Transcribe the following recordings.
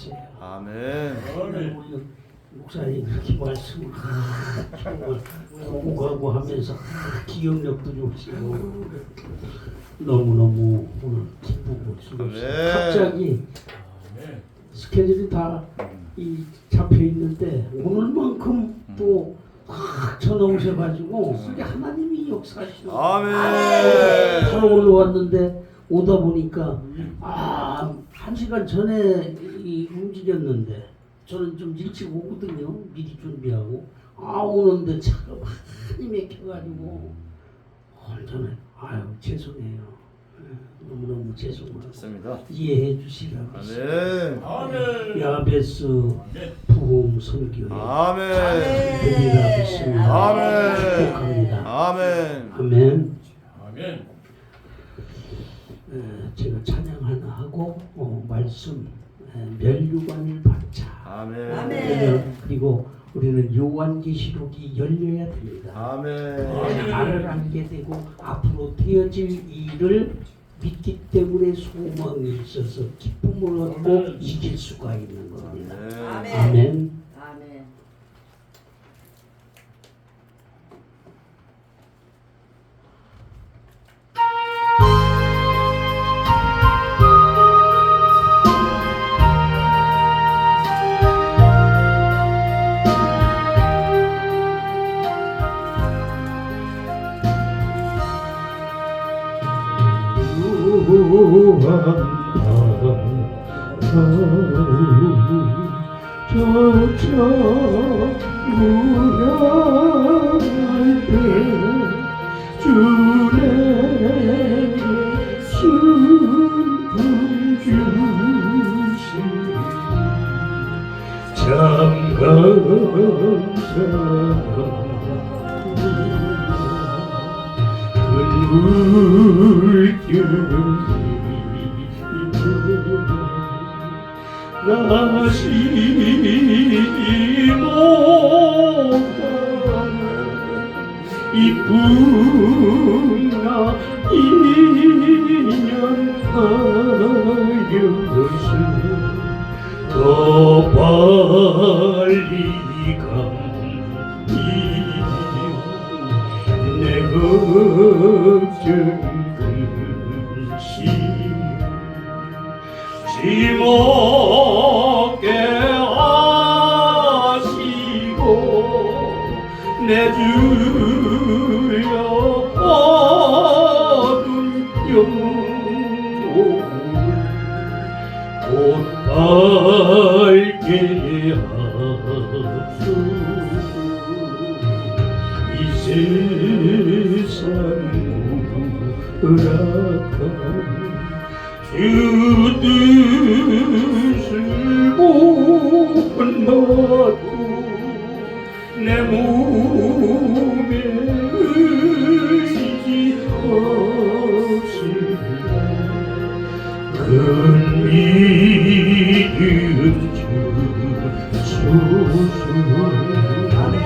주세요. 아멘. 우리 목사님 그렇게 말씀을 아, 정말 공부하고 하면서 아, 기억력도 좋으시고 너무너무 오늘 기쁘고 즐겁습니다. 아멘. 갑자기 스케줄이 다 이 잡혀 있는데 오늘만큼 또확 전화 오셔가지고 이게 하나님이 역사하시는 아멘. 바로 올라왔는데 오다 보니까 아 한 시간 전에 이 움직였는데 저는 좀 일찍 오거든요 미리 준비하고 아 오는데 차가 많이 막혀가지고 혼자는 아유 죄송해요 예, 너무너무 죄송합니다 좋습니다. 이해해 주시라고 아멘. 야베스 부흥 선교회 아멘. 믿습니다 아멘. 축복합니다 아멘. 아멘 아멘. 에, 제가 하나 하고 어, 말씀 에, 멸류관을 받자. 아멘. 아멘. 그리고 우리는 요한계시록이 열려야 됩니다. 아멘. 나를 알게 되고 앞으로 되어질 일을 믿기 때문에 소망이 있어서 기쁨을 얻고. 이길 수가 있는 겁니다. 아멘. 아멘. 저저 무량할 때 주내 슬픔 주시 참 감사 나시 이쁜 나 인연하여서 더 빨리 감이요 내 걱정 근심 지목게 하시고 내주 아멘.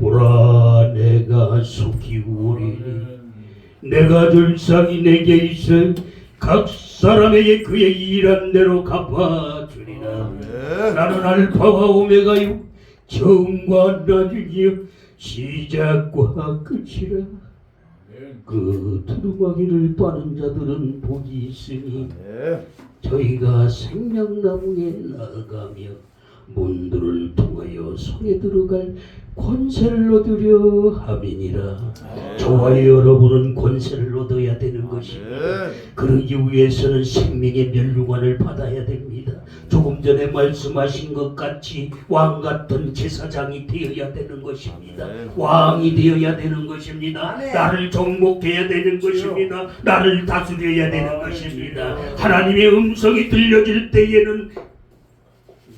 보라 내가 속히 오리니 내가 줄 상이 내게 있어 각 사람에게 그의 일한 대로 갚아주리라. 아멘. 나는 알파와 오메가요 처음과 나중이요 시작과 끝이라 그 두루마기를 빠는 자들은 복이 있으니 네. 저희가 생명나무에 나아가며 문들을 통하여 손에 들어갈 권세를 얻으려 함이니라 저와 여러분은 권세를 얻어야 되는 것입니다 아멘. 그러기 위해서는 생명의 멸류관을 받아야 됩니다. 조금 전에 말씀하신 것 같이 왕 같은 제사장이 되어야 되는 것입니다. 아멘. 왕이 되어야 되는 것입니다. 아멘. 나를 정복해야 되는 것입니다. 나를 다스려야 되는 아멘. 것입니다. 하나님의 음성이 들려질 때에는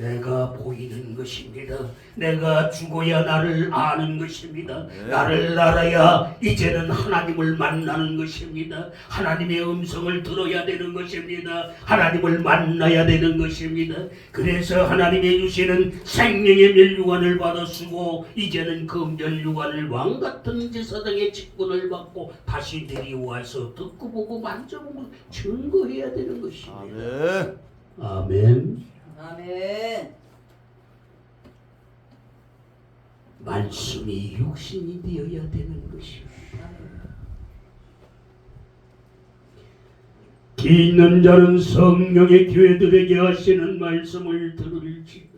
내가 보이는 것입니다. 내가 죽어야 나를 아는 것입니다. 나를 알아야 이제는 하나님을 만나는 것입니다. 하나님의 음성을 들어야 되는 것입니다. 하나님을 만나야 되는 것입니다. 그래서 하나님의 주시는 생명의 멸류관을 받아 쓰고 이제는 그 멸류관을 왕 같은 제사장의 직분을 받고 다시 내려와서 듣고 보고 만져보고 증거해야 되는 것입니다. 아멘. 아멘. 아멘. 말씀이 육신이 되어야 되는 것입니다. 기 있는 자는 성령의 교회들에게 하시는 말씀을. 아멘.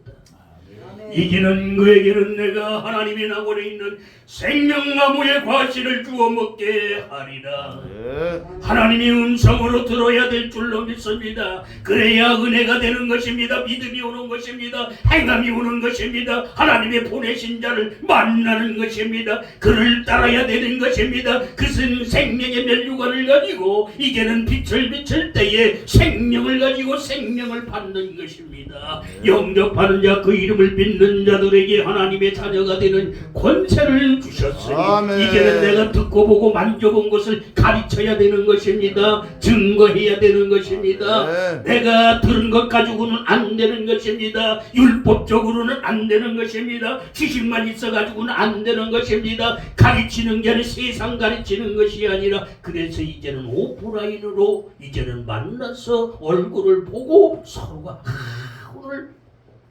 이기는 그에게는 내가 하나님의 나원에 있는 생명나무의 과실을 주어 먹게 하리라. 아멘. 하나님의 음성으로 들어야 될 줄로 믿습니다. 그래야 은혜가 되는 것입니다. 믿음이 오는 것입니다. 행함이 오는 것입니다. 하나님의 보내신 자를 만나는 것입니다. 그를 따라야 되는 것입니다. 그것은 생명의 멸류관을 가지고 이제는 빛을 비칠 때에 생명을 가지고 생명을 받는 것입니다. 영접하는 자 그 이름을 믿는 자들에게 하나님의 자녀가 되는 권세를 주셨으니 아멘. 이제는 내가 듣고 보고 만져본 것을 가르쳐야 되는 것입니다. 증거해야 되는 것입니다. 네. 내가 들은 것 가지고는 안 되는 것입니다. 율법적으로는 안 되는 것입니다. 지식만 있어 가지고는 안 되는 것입니다. 가르치는 게 아니라 세상 가르치는 것이 아니라 그래서 이제는 오프라인으로 이제는 만나서 얼굴을 보고 서로가 아, 오늘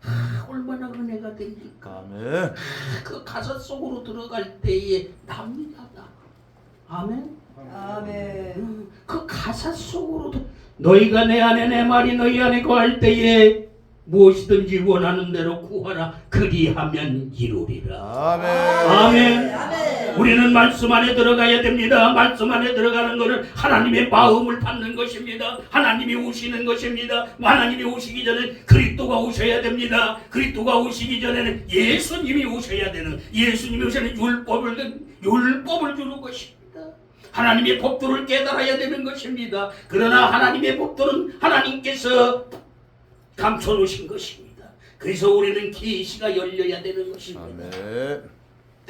아, 얼마나 은혜가 됩니까? 아멘. 그 가사 속으로 들어갈 때에 납니다. 나. 아멘. 아멘. 음, 그 가사 속으로 들- 너희가 내 안에 내 말이 너희 안에 거할 때에 무엇이든지 원하는 대로 구하라 그리하면 이루리라. 아멘. 아멘. 아멘. 우리는 말씀 안에 들어가야 됩니다. 말씀 안에 들어가는 것은 하나님의 마음을 받는 것입니다. 하나님이 오시는 것입니다. 하나님이 오시기 전에 그리스도가 오셔야 됩니다. 그리스도가 오시기 전에는 예수님이 오셔야 되는 예수님이 오셔는 율법을 율법을 주는 것입니다. 하나님의 법도를 깨달아야 되는 것입니다. 그러나 하나님의 법도는 하나님께서 감춰놓으신 것입니다. 그래서 우리는 계시가 열려야 되는 것입니다. 아멘.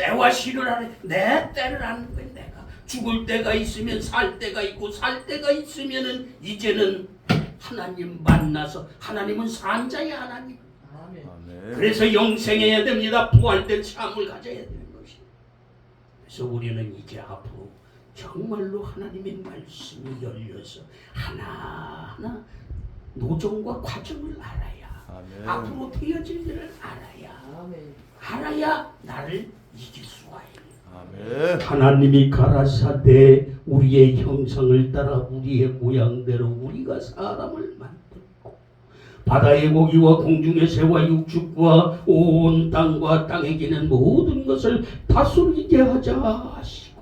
때와 시를 안에 내 때를 아는 거야 내가 죽을 때가 있으면 살 때가 있고 살 때가 있으면은 이제는 하나님 만나서 하나님은 산자의 하나님 아멘. 그래서 영생해야 됩니다 부활된 삶을 가져야 되는 것입니다 그래서 우리는 이제 앞으로 정말로 하나님의 말씀이 열려서 하나하나 노정과 과정을 알아야 아멘. 앞으로 되어질 일을 알아야 아멘. 알아야 나를 이길 수가 있는 아멘. 하나님이 가라사대 우리의 형상을 따라 우리의 모양대로 우리가 사람을 만들고 바다의 고기와 공중의 새와 육축과 온 땅과 땅에 기는 모든 것을 다스리게 하자 하시고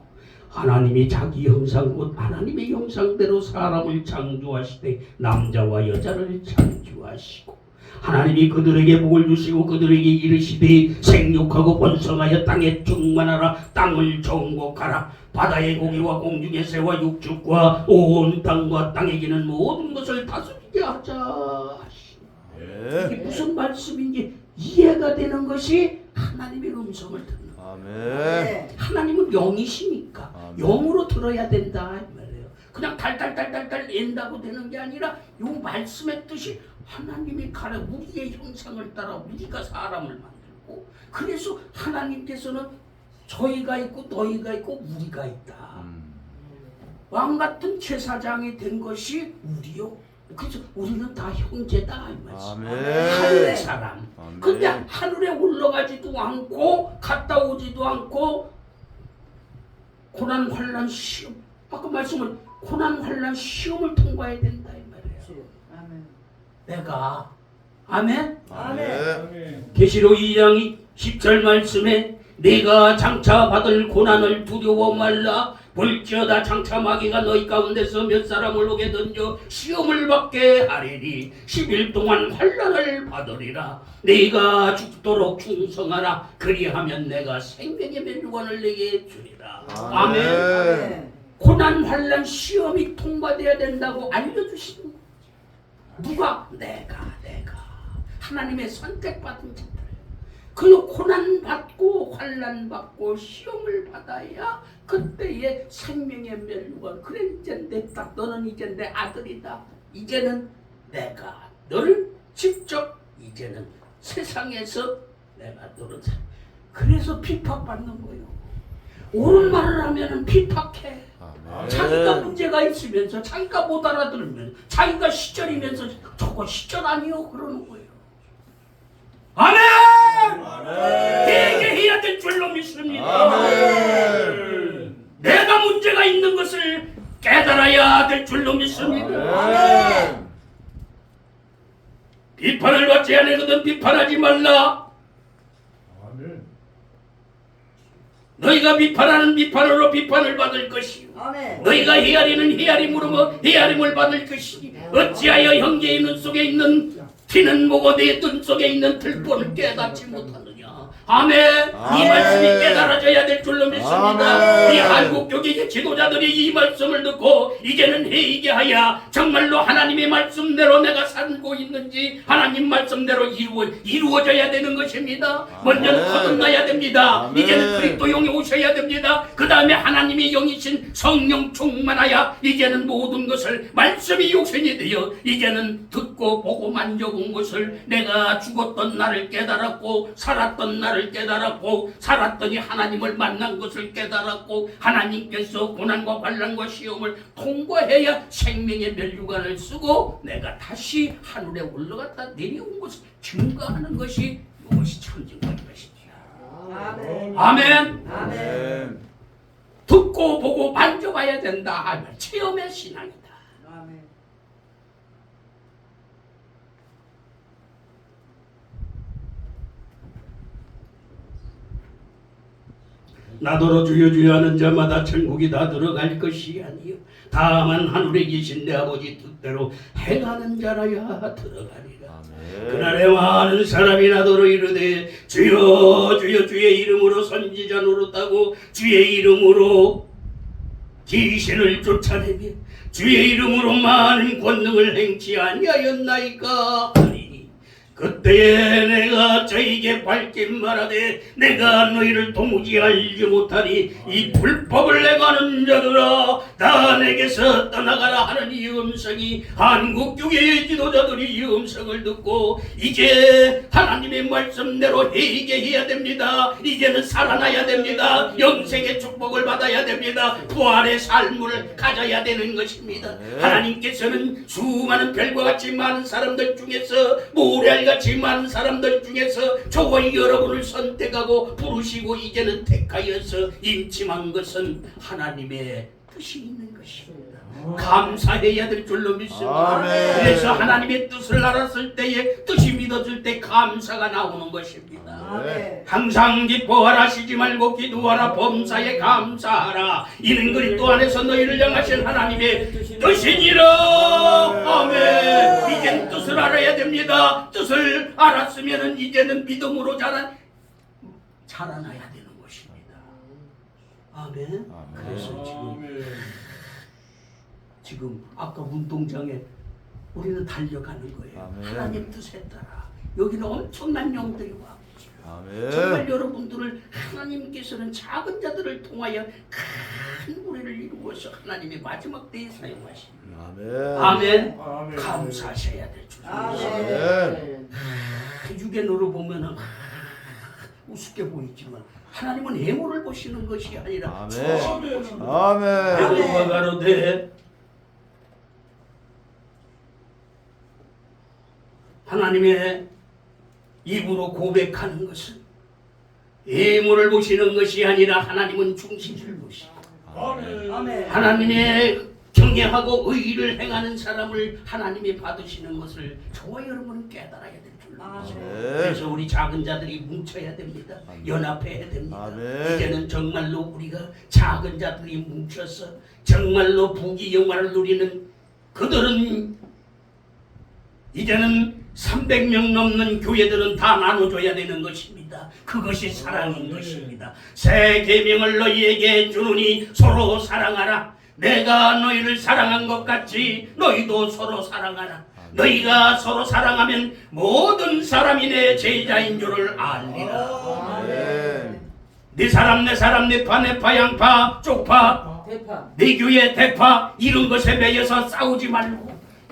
하나님이 자기 형상 곧 하나님의 형상대로 사람을 창조하시되 남자와 여자를 창조하시고 하나님이 그들에게 복을 주시고 그들에게 이르시되 생육하고 번성하여 땅에 충만하라 땅을 정복하라 바다의 고기와 공중의 새와 육축과 온 땅과 땅에 기는 모든 것을 다스리게 하자 하시니 이게. 무슨 말씀인지 이해가 되는 것이 하나님의 음성을 듣는. 아멘. 하나님은 영이시니까 아멘. 영으로 들어야 된다 이 말이에요. 그냥 달달달달달 낸다고 되는 게 아니라 요 말씀의 뜻이 하나님이 가라 우리의 형상을 따라 우리가 사람을 만들고 그래서 하나님께서는 저희가 있고 너희가 있고 우리가 있다. 음. 왕 같은 제사장이 된 것이 우리요. 그래서 우리는 다 형제다 이 말씀. 아멘. 하늘의 사람. 아멘. 근데 하늘에 올라가지도 않고 갔다 오지도 않고 고난 환란 시험 아까 말씀을 고난 환란 시험을 통과해야 된다 이 말이에요. 내가 아멘. 아멘. 계시록 2장 10절 말씀에 내가 장차 받을 고난을 두려워 말라 볼지어다 장차 마귀가 너희 가운데서 몇 사람을 오게 던져 시험을 받게 하리니 10일 동안 환란을 받으리라 네가 죽도록 충성하라 그리하면 내가 생명의 멸류관을 내게 주리라 아멘 아멘. 고난 환란 시험이 통과돼야 된다고 알려주시는 거예요. 누가? 내가 내가. 하나님의 선택받은 자들. 그 고난 받고 환란 받고 시험을 받아야 그때의 생명의 멸류관 그래 이제 내딸 너는 이제 내 아들이다. 이제는 내가 너를 직접 이제는 세상에서 내가 너를 사- 그래서 핍박받는 거요. 옳은 말을 하면은 핍박해 자기가 아멘. 문제가 있으면서 자기가 못 알아들으면 자기가 시절이면서 저거 시절 아니요 그러는 거예요. 아멘. 회개해야 될 줄로 믿습니다. 아멘. 내가 문제가 있는 것을 깨달아야 될 줄로 믿습니다. 아멘. 비판을 받지 않거든 비판하지 말라. 너희가 비판하는 비판으로 비판을 받을 것이요. 아멘. 너희가 헤아리는 헤아림으로 헤아림을 받을 것이니 어찌하여 형제의 눈 속에 있는 티는 뭐고 내눈 속에 있는 들보를 깨닫지 못하느냐 아멘 이 아멘. 말씀이 깨달아져야 될 줄로 믿습니다 아멘. 우리 한국 교계 지도자들이 이 말씀을 듣고 이제는 회의하여 정말로 하나님의 말씀대로 내가 살고 있는지 하나님 말씀대로 이루어, 이루어져야 되는 것입니다 먼저는. 거듭나야 됩니다 아멘. 이제는 그리스도 영이 오셔야 됩니다. 그 다음에 하나님의 영이신 성령 충만하여 이제는 모든 것을 말씀이 육신이 되어 이제는 듣고 보고 만져본 것을 내가 죽었던 날을 깨달았고 살았던 날을 깨달았고 살았더니 하나님을 만난 것을 깨달았고 하나님께서 고난과 환란과 시험을 통과해야 생명의 멸류관을 쓰고 내가 다시 하늘에 올라갔다 내려온 것을 증거하는 것이 이것이 천진과인 것이지요. 아멘. 아멘. 아멘. 아멘. 듣고 보고 만져봐야 된다 하면 체험의 신앙이다. 아멘. 나더러 주여 주여 하는 자마다 천국이 다 들어갈 것이 아니요 다만 하늘에 계신 내 아버지 뜻대로 행하는 자라야 들어가리라. 아멘. 그날에 많은 사람이 나더러 이르되 주여 주여 주의 이름으로 선지자 노릇하고 주의 이름으로 귀신을 쫓아내며 주의 이름으로 많은 권능을 행치 아니하였나이까 그때에 내가 저에게 밝힌 말하되 내가 너희를 도무지 알지 못하니 이 불법을 내가는 자들아 다 내게서 떠나가라 하는 이 음성이 한국 교회의 지도자들이 이 음성을 듣고 이제 하나님의 말씀대로 회개해야 됩니다. 이제는 살아나야 됩니다. 영생의 축복을 받아야 됩니다. 부활의 삶을 가져야 되는 것입니다. 네. 하나님께서는 수많은 별과 같이 많은 사람들 중에서 모래알 같이 많은 사람들 중에서 저와 여러분을 선택하고 부르시고 이제는 택하여서 임침한 것은 하나님의 뜻이 있는 것입니다. 감사해야 될 줄로 믿습니다. 아멘. 그래서 하나님의 뜻을 알았을 때에 뜻이 믿어질 때 감사가 나오는 것입니다. 아멘. 항상 기뻐하라 쉬지 말고 기도하라 범사에 감사하라. 이는 그리스도 안에서 너희를 향하신 하나님의 뜻이니라. 아멘. 이젠 뜻을 알아야 됩니다. 뜻을 알았으면 이제는 믿음으로 자란 자라나야 되는 것입니다. 아멘. 그래서 지금 지금 아까 운동장에 우리는 달려가는 거예요 아멘. 하나님 뜻에 따라 여기는 엄청난 영들이 와 아멘. 정말 여러분들을 하나님께서는 작은 자들을 통하여 큰 우리를 이루어서 하나님의 마지막 때에 사용하십니다. 아멘. 아멘. 감사하셔야 될 줄. 아멘. 그 육연으로 보면은 우습게 보이지만 하나님은 해모를 보시는 것이 아니라 아멘. 주어를 보시는 거예요. 아멘. 여호와 가로되 하나님의 입으로 고백하는 것은 예물을 보시는 것이 아니라 하나님은 중심을 보시고. 하나님의 경외하고 의를 행하는 사람을 하나님이 받으시는 것을 저와 여러분은 깨달아야 될 줄로 아멘. 믿습니다. 그래서 우리 작은 자들이 뭉쳐야 됩니다. 연합해야 됩니다. 이제는 정말로 우리가 작은 자들이 뭉쳐서 정말로 부귀 영화를 누리는 그들은 이제는 300명 넘는 교회들은 다 나눠줘야 되는 것입니다. 그것이 사랑인 것입니다. 새 계명을 너희에게 주노니 서로 사랑하라. 내가 너희를 사랑한 것 같이 너희도 서로 사랑하라. 너희가 서로 사랑하면 모든 사람이 내 제자인 줄을 알리라. 아멘. 네 사람 내 사람 내파 내파 양파 쪽파 대파. 네 교회 대파 이런 것에 매여서 싸우지 말고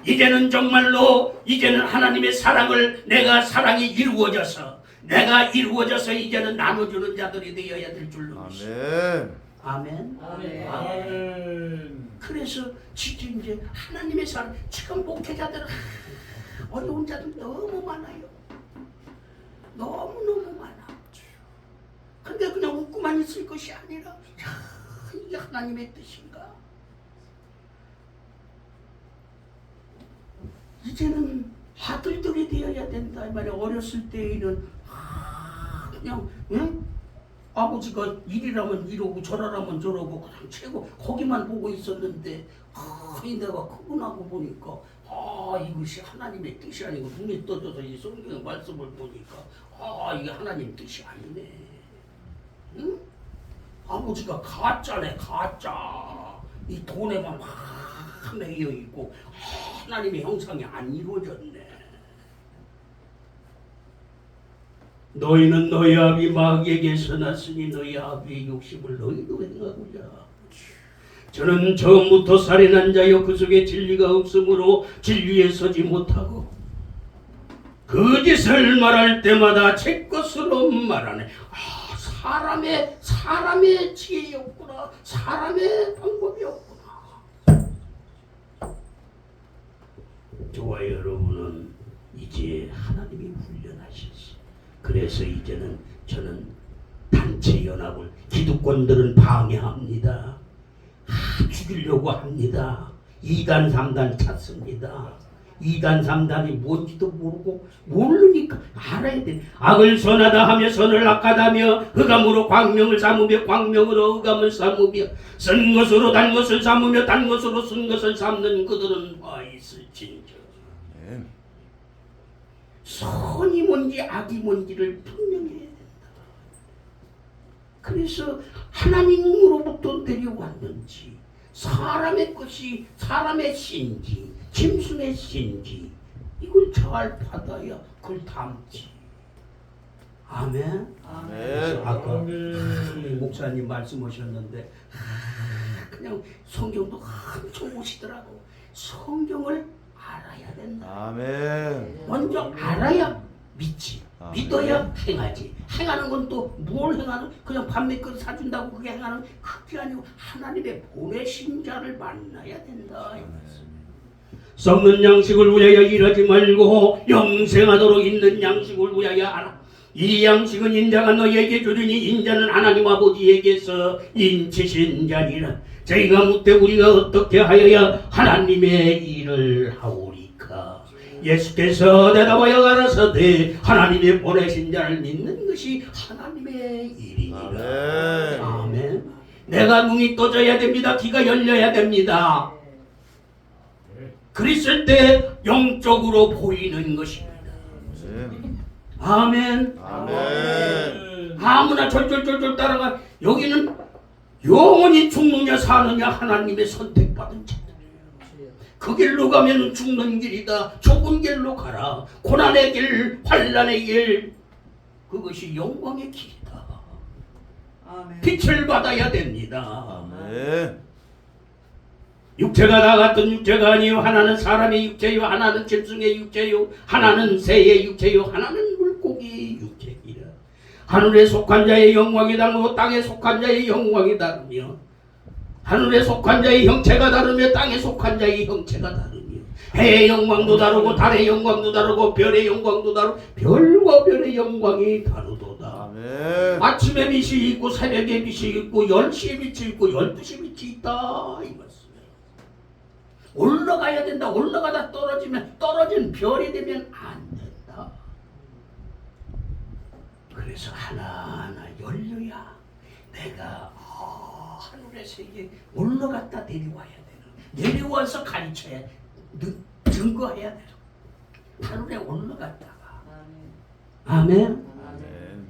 이제는 정말로 이제는 하나님의 사랑을 내가 사랑이 이루어져서 내가 이루어져서 이제는 나눠주는 자들이 되어야 될 줄로 믿습니다. 아멘. 아멘. 아멘. 그래서 진짜 이제 하나님의 사랑 지금 목회자들은 어려운 자들 너무 많아요. 너무 너무 많아. 근데 그냥 웃고만 있을 것이 아니라 야, 이게 하나님의 뜻인가? 이제는 아들들이 되어야 된다 이 말이야. 어렸을 때에는 아, 그냥 응? 아버지가 이리라면 이러고 저라면 저러고 그냥 최고 거기만 보고 있었는데 아, 이 내가 크고 나고 보니까 아 이것이 하나님의 뜻이 아니고 눈이 떠져서 이 성경의 말씀을 보니까 아 이게 하나님 뜻이 아니네. 응? 아버지가 가짜네 가짜. 이 돈에만 막 매여 있고 하나님의 형상이 안 이루어졌네. 너희는 너희 아비 마귀에게서 났으니 너희 아비의 욕심을 너희도 행하고자. 저는 처음부터 살인한 자여 그 속에 진리가 없으므로 진리에 서지 못하고 거짓을 말할 때마다 제 것으로 말하네. 아, 사람의 사람의 지혜였구나. 사람의 방법이었구나. 저와 여러분은 이제 하나님이 훈련하셨어. 그래서 이제는 저는 단체 연합을 기득권들은 방해합니다. 아, 죽이려고 합니다. 2단 3단 찾습니다. 2단 3단이 뭔지도 모르고 모르니까 알아야 돼. 악을 선하다 하며 선을 악하다며 흑암으로 광명을 삼으며 광명으로 흑암을 삼으며 쓴 것으로 단 것을 삼으며 단 것으로 쓴 것을 삼는 그들은 화 있을진저. 아멘. 선이 뭔지 악이 뭔지를 분명히 해야 된다. 그래서 하나님으로부터 내려왔는지 사람의 것이 사람의 신지 짐승의 신지 이걸 잘 받아야 그걸 담지. 아멘. 아멘. 아까 우리 목사님 말씀하셨는데 아, 그냥 성경도 한참 오시더라고. 성경을 알아야 된다. 아멘. 먼저 알아야 믿지. 아멘. 믿어야 행하지. 행하는 건 또 뭘 행하는? 그냥 밥몇 그릇 사준다고 그게 행하는 그게 아니고 하나님의 보내신 자를 만나야 된다. 이 말씀. 썩는 양식을 위하여 일하지 말고 영생하도록 있는 양식을 위하여 하라. 이 양식은 인자가 너희에게 주리니 인자는 하나님 아버지에게서 인치신 자니라. 저희가 묻되 우리가 어떻게 하여야 하나님의 일을 하오리까? 예수께서 대답하여 가라사대 하나님의 보내신 자를 믿는 것이 하나님의 일이니라. 아멘. 아멘. 내가 눈이 떠져야 됩니다. 귀가 열려야 됩니다. 그랬을 때 영적으로 보이는 것입니다. 아멘. 아멘. 아무나 절절절절 따라가 여기는 영원히 죽느냐 사느냐 하나님의 선택받은 자들이에요. 그 길로 가면 죽는 길이다. 좁은 길로 가라. 고난의 길, 환란의 길. 그것이 영광의 길이다. 아멘. 빛을 받아야 됩니다. 아멘. 육체가 다 같은 육체가 아니요 하나는 사람의 육체요 하나는 짐승의 육체요 하나는 새의 육체요 하나는 물고기의 육체이라 하늘에 속한 자의 영광이 다르고 땅에 속한 자의 영광이 다르며 하늘에 속한 자의 형체가 다르며 땅에 속한 자의 형체가 다르며 해의 영광도 다르고 달의 영광도 다르고 별의 영광도 다르고 별과 별의 영광이 다르도다. 아멘. 아침에 빛이 있고 새벽에 빛이 있고 10시에 빛이 있고 12시에 빛이 있다 이 올라가야 된다. 올라가다 떨어지면 떨어진 별이 되면 안 된다. 그래서 하나하나 열려야 내가 아, 하늘의 세계에 올라갔다 내려와야 되는 내려와서 가르쳐야 느- 증거해야 되는 하늘에 올라갔다가 아멘. 아멘 아멘.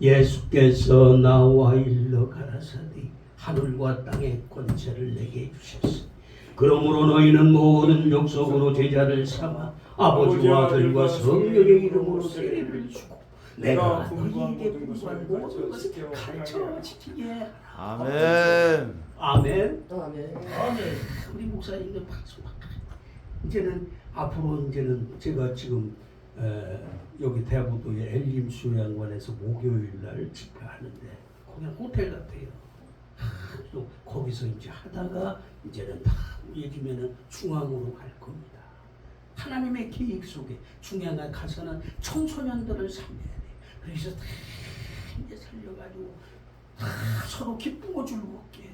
예수께서 나와 일러 가라사대 하늘과 땅의 권세를 내게 주셨으니 그러므로 너희는 모든 족속으로 제자를 삼아 아버지와 아들과 성령의 이름으로 세례를 주고 내가 너희에게 공부한 모든 것을 가르쳐 지키게 하라. 아멘. 아멘. 아멘. 우리 목사님들 박수 박. 이제는 앞으로 이제는 제가 지금 에, 여기 대부도의 엘림 수양관에서 목요일 날 집회하는데 그냥 호텔 같아요. 하, 또 거기서 이제 하다가 이제는 다 예지면은 중앙으로 갈 겁니다. 하나님의 계획 속에 중앙에 가서는 청소년들을 살려야 돼. 그래서 다 이제 살려가지고 다 서로 기쁘고 즐겁게.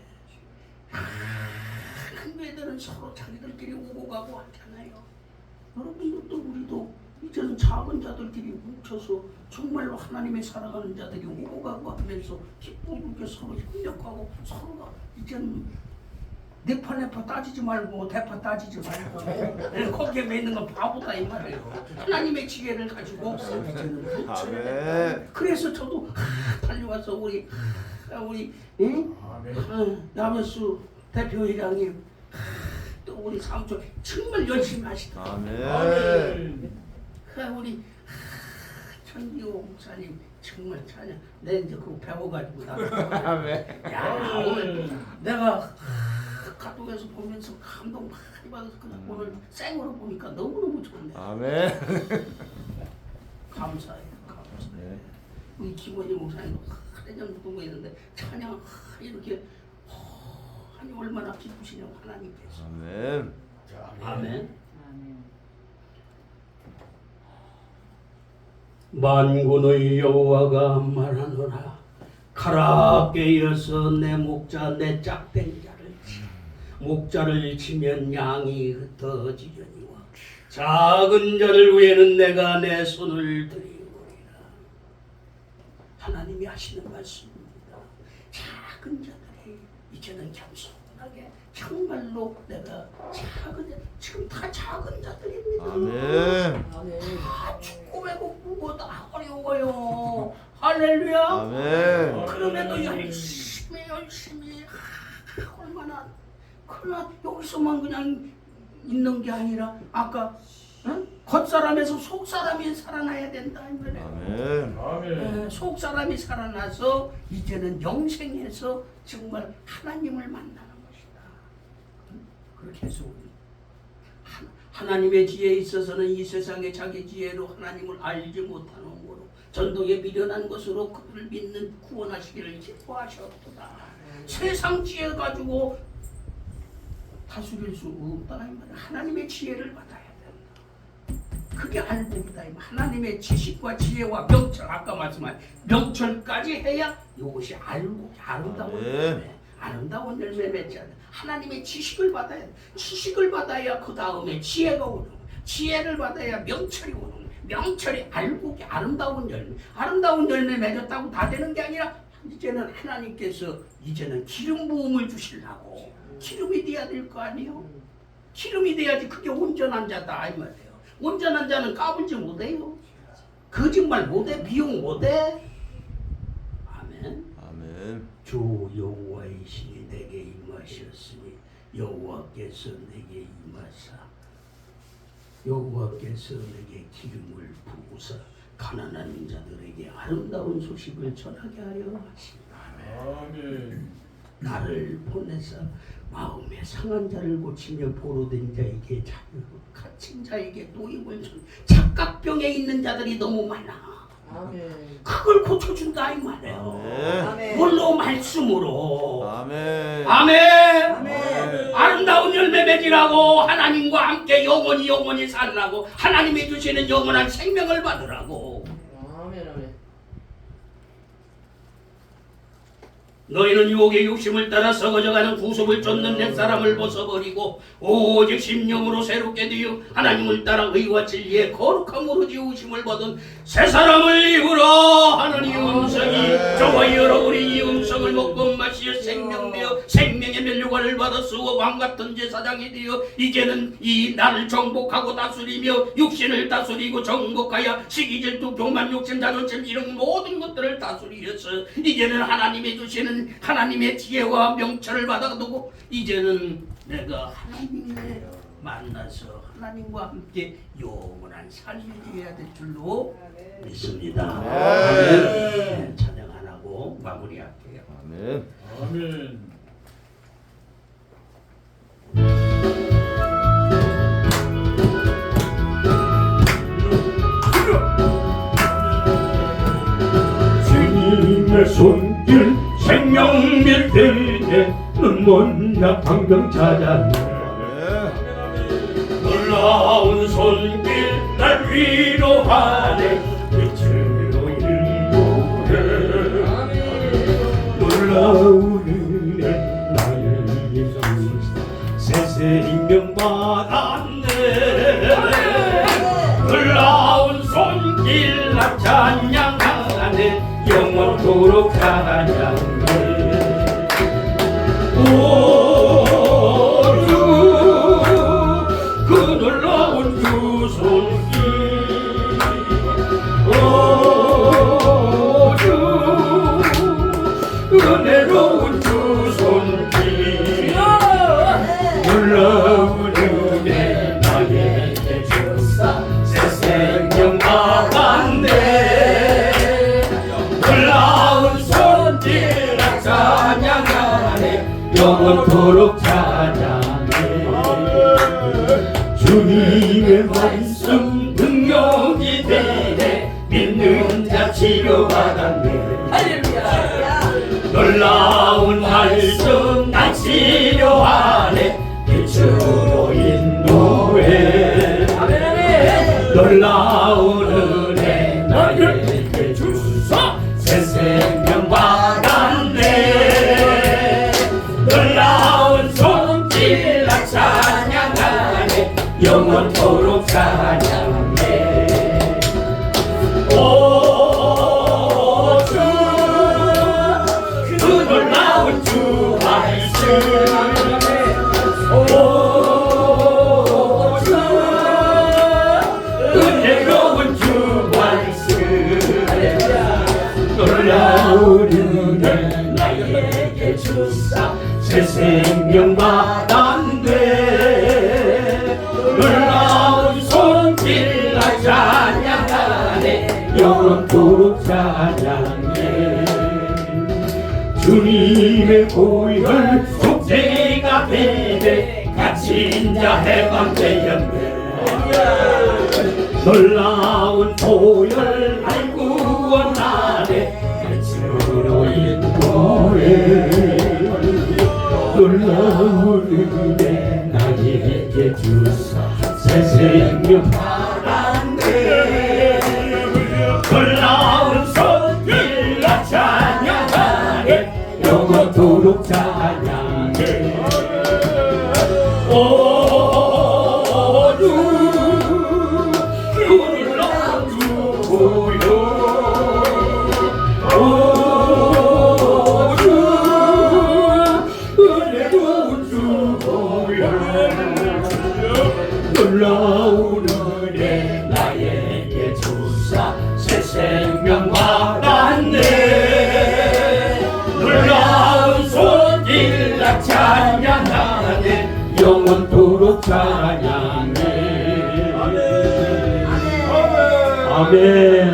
큰 애들은 서로 자기들끼리 오고 가고 하잖아요. 여러분들도 우리도 이제는 작은 자들끼리 뭉쳐서 정말로 하나님의 살아가는 자들이 오고 가고 하면서 기쁘게 서로 협력하고 서로가 이제는 네파 네파 따지지 말고 대파 따지지 말고 예, 거기에 맺는 건 바보다 이 말이에요. 하나님의 지혜를 가지고 이제는 뭉쳐야 돼. 아멘. 그래서 저도 하, 달려와서 우리 하, 우리 응? 어, 남현수 대표회장님 하, 또 우리 사무처 정말 열심히 하시다. 아멘. 그 우리 하, 천기호 목사님 정말 찬양. 내 이제 그거 배워가지고 나. 아멘. 야 오늘 내가 하, 가족에서 보면서 감동 많이 받아서 그냥 오늘 생으로 보니까 너무 너무 좋네. 아멘. 감사해요. 감사. 네. 우리 김원희 목사님도 하대전 보고 있는데 찬양 하, 이렇게 어, 하니 얼마나 기쁘시냐고 하나님께서. 아멘. 아멘. 만군의 여호와가 말하노라 가라 깨어서 내 목자 내 짝된 자를 치 목자를 치면 양이 흩어지려니와 작은 자를 위해는 내가 내 손을 들이오리라 하나님이 하시는 말씀입니다 작은 자들이 이제는 겸손하게 정말로 내가 작은 자 지금 다 작은 자들입니다 아멘. 다 죽고 배고프고 다 어려워요. 할렐루야. 아멘. 그럼에도 열심히 열심히 하, 얼마나 그러나 여기서만 그냥 있는 게 아니라 아까 응? 겉사람에서 속사람이 살아나야 된다 이 말이에요. 아멘. 에, 속사람이 살아나서 이제는 영생에서 정말 하나님을 만나는 것이다. 그렇게 해서 우리 하- 하나님의 지혜에 있어서는 이 세상에 자기 지혜로 하나님을 알지 못하는 거로 전도에 미련한 것으로 그를 믿는 구원하시기를 기뻐하셨도다. 세상 지혜 가지고 다스릴 수 없다 이 말이야. 하나님의 지혜를 받아야 된다. 그게. 이 말. 하나님의 지식과 지혜와 명철 아까 말씀한 명철까지 해야 이것이 알고 아름다운 네. 열매, 아름다운 열매 맺지 않아. 하나님의 지식을 받아야 돼. 지식을 받아야 그 다음에 지혜가 오는. 지혜를 받아야 명철이 오는. 명철이 알고 아름다운 열매, 아름다운 열매 맺었다고 다 되는 게 아니라 이제는 하나님께서 이제는 기름 부음을 주시려고 기름이 돼야 될 거 아니에요. 기름이 돼야지 그게 온전한 자다 이 말이에요. 온전한 자는 까불지 못해요. 거짓말 못해 비용 못해. 아멘. 아멘. 주 여호와의 신이 내게 임하셨으니 여호와께서 내게 임하사 여호와께서 내게 기름을 부으사 가난한 자들에게 아름다운 소식을 전하게 하려 하시다. 나를 보내사 마음에 상한 자를 고치며 보로된 자에게 자유, 갇힌 자에게 노임을 준 착각병에 있는 자들이 너무 많아. 아멘. 그걸 고쳐준다 이 말이에요. 아멘. 뭘로 말씀으로. 아멘. 아멘. 아멘. 아름다운 열매 맺으라고 하나님과 함께 영원히 영원히 살라고 하나님이 주시는 영원한 생명을 받으라고. 아멘. 아멘. 너희는 유혹의 욕심을 따라 썩어져가는 구속을 쫓는 옛 사람을 벗어버리고 오직 심령으로 새롭게 되어 하나님을 따라 의와 진리의 거룩함으로 지우심을 받은 새 사람을 입으라 하느니 음성이 저와 여러분이 이 음성을 먹고 마시어 생명되어 생 면류관을 받아 쓰고 왕 같은 제사장이 되어 이제는 이 나를 정복하고 다스리며 육신을 다스리고 정복하여 시기질투 교만 욕심 자존심 이런 모든 것들을 다스리셔서 이제는 하나님이 주시는 하나님의 지혜와 명철을 받아두고 이제는 내가 하나님을 만나서 하나님과 함께 영원한 삶을 누려야 될 줄로 믿습니다. 아멘. 찬양 안 하고 마무리할게요. 아멘. 아멘. 주님의 손길 생명일 때에 눈먼나 방금 찾았네 아멘. 놀라운 손길 날 위로하네 빛으로 인도해 놀라운 세세 인명 받았네. 놀라운 손길 나 찬양하네 영원토록 찬양해 영원토록 찬양해. 주님의 말씀 능력이 되네. 믿는 자 치료받았네. 놀라운 말씀 난 치료하네 받았네 놀라운 손길 나 찬양하네. 영원토록 찬양해 주님의 보혈 속죄가 되네. 갇힌 자 해방되었네. 놀라운 보혈 날 구원하네. 빛으로 인도해 놀라운 은혜 나에게 주사. 새 생명 찬양해 아멘